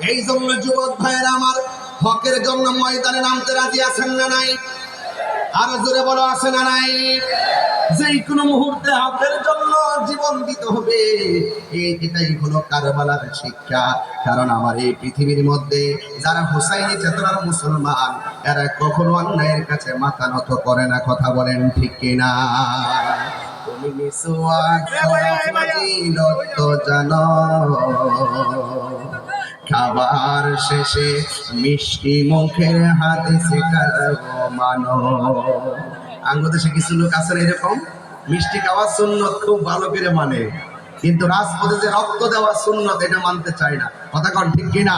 এই জন্য যুবক ভাইয়েরা আমার হকের জন্য ময়দানে নামতে রাজি আছেন না নাই? আরও জোরে বলো, আছে না নাই? যে কোনো মুহূর্তে হকের জন্য জীবন দিতে হবে। এটাই হলো কারবালার শিক্ষা। কারণ আমার এই পৃথিবীর মধ্যে যারা হুসাইনি চেতনার মুসলমান, এরা কখনো অন্যায়ের কাছে মাথা নত করে না। কথা বলেন ঠিক কিনা তুমি মিসওয়াক জানো। খাবার শেষে মিষ্টি মুখের হাতে সেটাও মানো। আঙ্গদেশে কিছু লোক আছেন এরকম? মিষ্টি খাওয়ার সুন্নত খুব ভালো করে মানে। কিন্তু রাজপথে যে রক্ত দেওয়া সুন্নত, এটা মানতে চায় না। কথা কন ঠিক কিনা?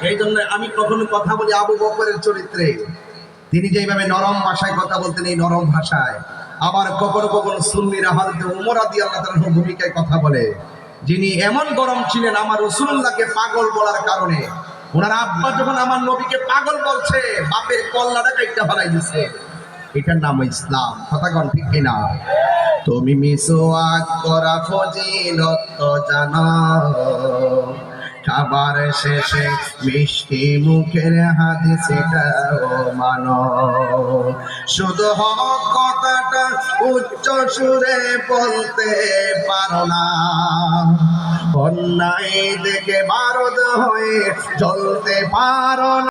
এই জন্য আমি কখনো কথা বলি আবু বকরের চরিত্রে। তিনি যেভাবে নরম ভাষায় কথা বলতেন, এই নরম ভাষায়। আবার কখনো কখনো সুন্নিরা হয়তো উমর আদি আল্লাহ তাআলার ভূমিকায় কথা বলে। যিনি এমন গরম ছিলেন আমার রসুল্লাহকে পাগল বলার কারণে। ওনার আব্বা যখন আমার নবীকে পাগল বলছে, বাপের কল্লাটা কাইটা ফেলাই দিছে। এটার নাম ইসলাম। কথাগণ ঠিক কিনা তুমি মিসোয়াক করা ফজিলত জানা জানো। খাবার শেষে মিষ্টি মুখের হাতে সেটাও মানো। শুধু হক কথাটা উচ্চ সুরে বলতে পারো না। অন্যায় দেখে বারদ হয়ে চলতে পারো না।